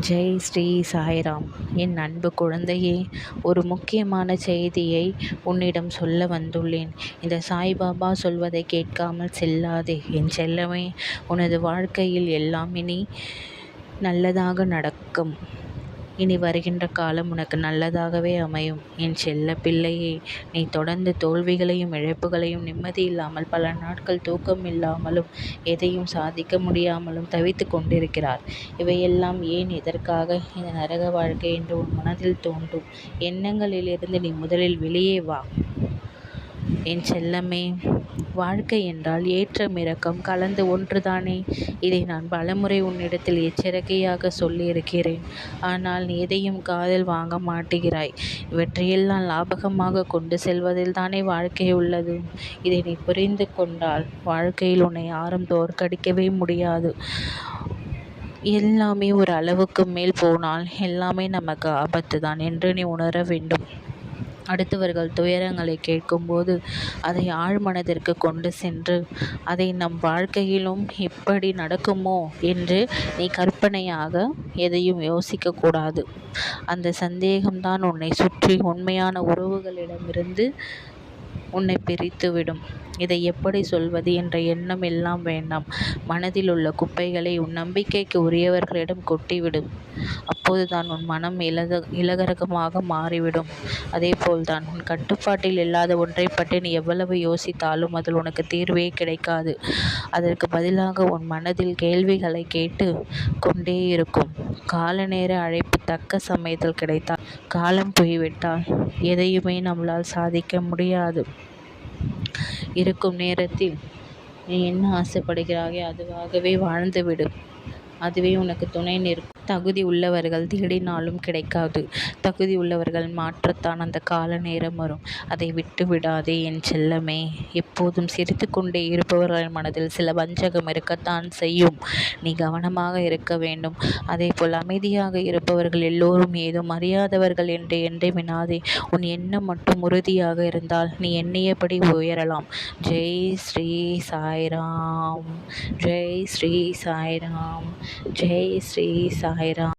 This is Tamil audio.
ஜெய் ஸ்ரீ சாய்ராம். என் அன்பு குழந்தையே ஒரு முக்கியமான செய்தியை உன்னிடம் சொல்ல வந்துள்ளேன். இந்த சாய்பாபா சொல்வதை கேட்காமல் செல்லாதே. என் செல்லமே உனது வாழ்க்கையில் எல்லாம் இனி நல்லதாக நடக்கும். இனி வருகின்ற காலம் உனக்கு நல்லதாகவே அமையும். என் செல்ல பிள்ளையே நீ தொடர்ந்து தோல்விகளையும் இழப்புகளையும் நிம்மதியில்லாமல் பல நாட்கள் தூக்கம் இல்லாமலும் எதையும் சாதிக்க முடியாமலும் தவித்து கொண்டிருக்கிறார். இவையெல்லாம் ஏன் எதற்காக? இந்த நரக வாழ்க்கை என்று உன் மனதில் தோன்றும். எண்ணங்களிலிருந்து நீ முதலில் வெளியே வா. என் செல்லமே வாழ்க்கை என்றால் ஏற்றம் இறக்கம் கலந்து ஒன்றுதானே? இதை நான் பலமுறை உன்னிடத்தில் எச்சரிக்கையாக சொல்லியிருக்கிறேன். ஆனால் நீ எதையும் காதில் வாங்க மாட்டுகிறாய். இவற்றையெல்லாம் லாபகமாக கொண்டு செல்வதில் தானே வாழ்க்கை உள்ளது. இதை நீ புரிந்து கொண்டால் வாழ்க்கையில் உன்னை யாரும் தோற்கடிக்கவே முடியாது. எல்லாமே ஒரு அளவுக்கு மேல் போனால் எல்லாமே நமக்கு ஆபத்து தான் என்று நீ உணர வேண்டும். அடுத்தவர்கள் துயரங்களை கேட்கும்போது அதை ஆழ்மனதிற்கு கொண்டு சென்று அதை நம் வாழ்க்கையிலும் இப்படி நடக்குமோ? என்று நீ கற்பனையாக எதையும் யோசிக்கக்கூடாது. அந்த சந்தேகம்தான் உன்னை சுற்றி உண்மையான உறவுகளிடமிருந்து உன்னை பிரித்துவிடும் இதை எப்படி சொல்வது? என்ற எண்ணம் எல்லாம் வேண்டாம். மனதில் உள்ள குப்பைகளை உன் நம்பிக்கைக்கு உரியவர்களிடம் கொட்டிவிடும். அப்போதுதான் உன் மனம் இலக இலகரகமாக மாறிவிடும். அதேபோல்தான் உன் கட்டுப்பாட்டில் இல்லாத ஒன்றை பற்றி நீ எவ்வளவு யோசித்தாலும் அதில் உனக்கு தீர்வே கிடைக்காது. அதற்கு பதிலாக உன் மனதில் கேள்விகளை கேட்டு கொண்டே இருக்கும். கால நேர அழைப்பு தக்க சமயத்தில் கிடைத்தால் காலம் போய்விட்டால் எதையுமே நம்மளால் சாதிக்க முடியாது. இருக்கும் நேரத்தில் நீ என்ன ஆசைப்படுகிறாயோ அதுவாகவே வாழ்ந்துவிடு. அதுவே உனக்கு துணை நிற்கும். தகுதி உள்ளவர்கள் தேடினாலும் கிடைக்காது. தகுதி உள்ளவர்கள் மாற்றத்தான் அந்த கால நேரம் வரும். அதை விட்டு விடாதே என் செல்லமே. எப்போதும் சிரித்து கொண்டே இருப்பவர்கள் மனதில் சில வஞ்சகம் இருக்கத்தான் செய்யும். நீ கவனமாக இருக்க வேண்டும். அதேபோல் அமைதியாக இருப்பவர்கள் எல்லோரும் ஏதும் அறியாதவர்கள் என்று எண்ணமினாதே உன் எண்ணம் மட்டும் உறுதியாக இருந்தால் நீ எண்ணியபடி உயரலாம். ஜெய் ஸ்ரீ சாய்ராம். ஜெய் ஸ்ரீ சாய்ராம். ஜெய் ஸ்ரீ சாய்ராம்